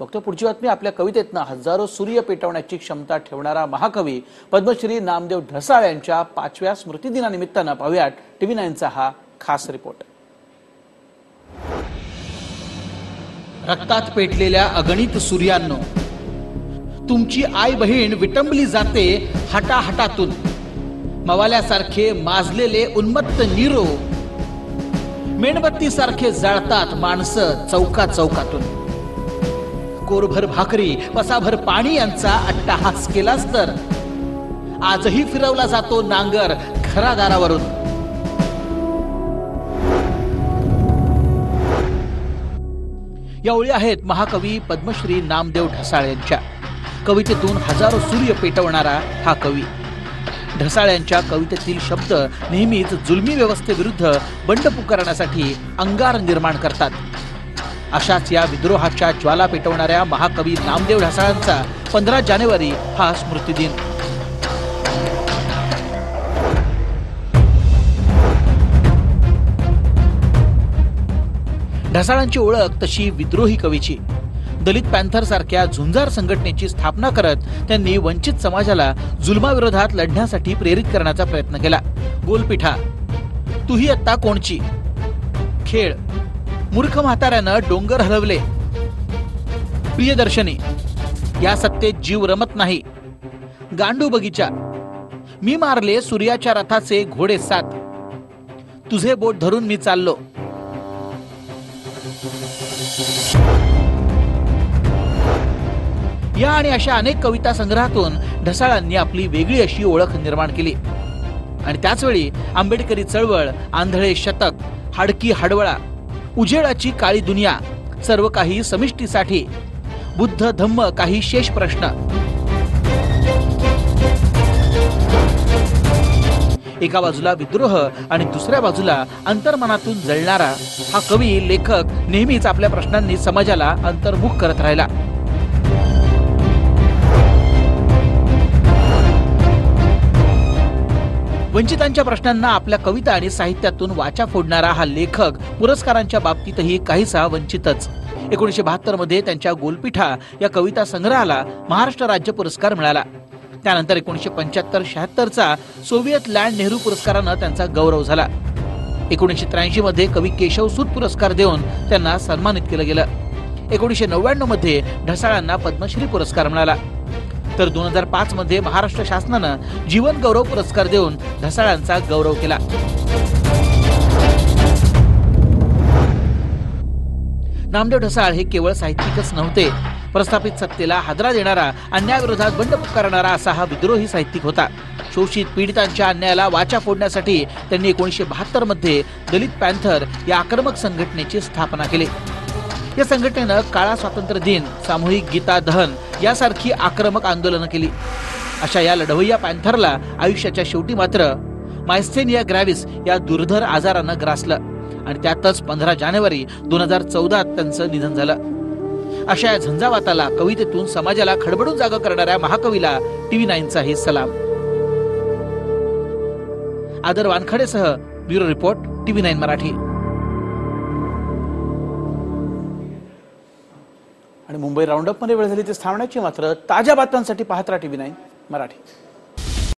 बघतो पुढची बातमी आपल्या कवितेतनं हजारो सूर्य पेटवण्याची क्षमता ठेवणारा महाकवी पद्मश्री नामदेव ढसाळ यांच्या पाचव्या स्मृतिदिनानिमित्तानं पाहुयात टीव्ही नाईनचा हा खास रिपोर्ट. रक्तात पेटलेल्या अगणित सूर्यांनो तुमची आई बहीण विटंबली जाते हटाहटातून. मवाल्यासारखे माजलेले उन्मत्त निरो मेणबत्ती सारखे जाळतात माणसं चौका चौकातून कोरभर भाकरी पसाभर पाणी यांचा अट्टाहास केलाच तर? आजही फिरवला जातो नांगर घरादारावरून. या ओळी आहेत महाकवी पद्मश्री नामदेव ढसाळ यांच्या. कवितेतून हजारो सूर्य पेटवणारा हा कवी. ढसाळ यांच्या कवितेतील शब्द नेहमीच जुलमी व्यवस्थेविरुद्ध बंड पुकारण्यासाठी अंगार निर्माण करतात. अशाच या विद्रोहाच्या ज्वाला पेटवणाऱ्या महाकवी नामदेव ढसाळांचा पंधरा जानेवारी हा स्मृतिदिन. ढसाळांची ओळख तशी विद्रोही कवीची. दलित पॅन्थर सारख्या झुंजार संघटनेची स्थापना करत त्यांनी वंचित समाजाला जुलमाविरोधात लढण्यासाठी प्रेरित करण्याचा प्रयत्न केला. गोलपिठा. तूही आत्ता कोणची? खेळ. मूर्ख म्हाताऱ्यानं डोंगर हलवले प्रियदर्शनी या सत्तेत जीव रमत नाही. गांडू बगीचा मी मारले सूर्याच्या रथाचे घोडे सात. तुझे बोट धरून मी चाललो. या आणि अशा अनेक कविता संग्रहातून ढसाळांनी आपली वेगळी अशी ओळख निर्माण केली. आणि त्याचवेळी आंबेडकरी चळवळ आंधळे शतक हाडकी हाडवळा उजेडाची काळी दुनिया सर्व काही समिष्टीसाठी. बुद्ध धम्म काही शेष प्रश्न. एका बाजूला विद्रोह आणि दुसऱ्या बाजूला अंतर्मनातून जळणारा हा कवी लेखक नेहमीच आपल्या प्रश्नांनी समाजाला अंतर्मुख करत राहिला. वंचितांच्या प्रश्नांना आपल्या कविता आणि साहित्यातून वाचा फोडणारा हा लेखक पुरस्कारांच्या बाबतीतही काहीसा वंचितच. एकोणीशे बहात्तरमध्ये त्यांच्या गोलपिठा या कविता संग्रहाला महाराष्ट्र राज्य पुरस्कार मिळाला. त्यानंतर एकोणीशे पंच्याहत्तर शहात्तरचा सोव्हिएत लँड नेहरू पुरस्कारानं त्यांचा गौरव झाला. एकोणीशे त्र्याऐंशी मध्ये कवी केशव सूत पुरस्कार देऊन त्यांना सन्मानित केलं गेलं. एकोणीशे नव्याण्णवमध्ये ढसाळांना पद्मश्री पुरस्कार मिळाला. तर दोन हजार पाच मध्ये महाराष्ट्र शासनानं जीवन गौरव पुरस्कार देऊन ढसाळांचा गौरव केला. नामदेव ढसाळ हे केवळ साहित्यिकच नव्हते. प्रस्थापित सत्तेला हादरा देणारा अन्यायाविरोधात बंड पुकारणारा असा हा विद्रोही साहित्यिक होता. शोषित पीडितांच्या अन्यायाला वाचा फोडण्यासाठी त्यांनी एकोणीशे बहात्तरमध्ये दलित पॅन्थर या आक्रमक संघटनेची स्थापना केली. या संघटनेनं काळा स्वातंत्र्य दिन सामूहिक गीता दहन यासारखी आक्रमक आंदोलनं केली. अशा या लढवय्या पॅन्थरला आयुष्याच्या शेवटी मात्र मायस्थेनिया ग्रॅव्हिस या दुर्धर आजारानं ग्रासलं आणि त्यातच पंधरा जानेवारी दोन हजार चौदात त्यांचं निधन झालं. अशा या झंझावाताला कवितेतून समाजाला खडबडून जागा करणाऱ्या महाकवीला टीव्ही नाईनचा हे सलाम. आदर वानखडेसह bureau report TV nine Marathi. आणि मुंबई राऊंडअपमध्ये वेळ झाली ते थांबण्याची मात्र ताज्या बातम्यांसाठी पाहत राहा टीव्ही नाईन मराठी.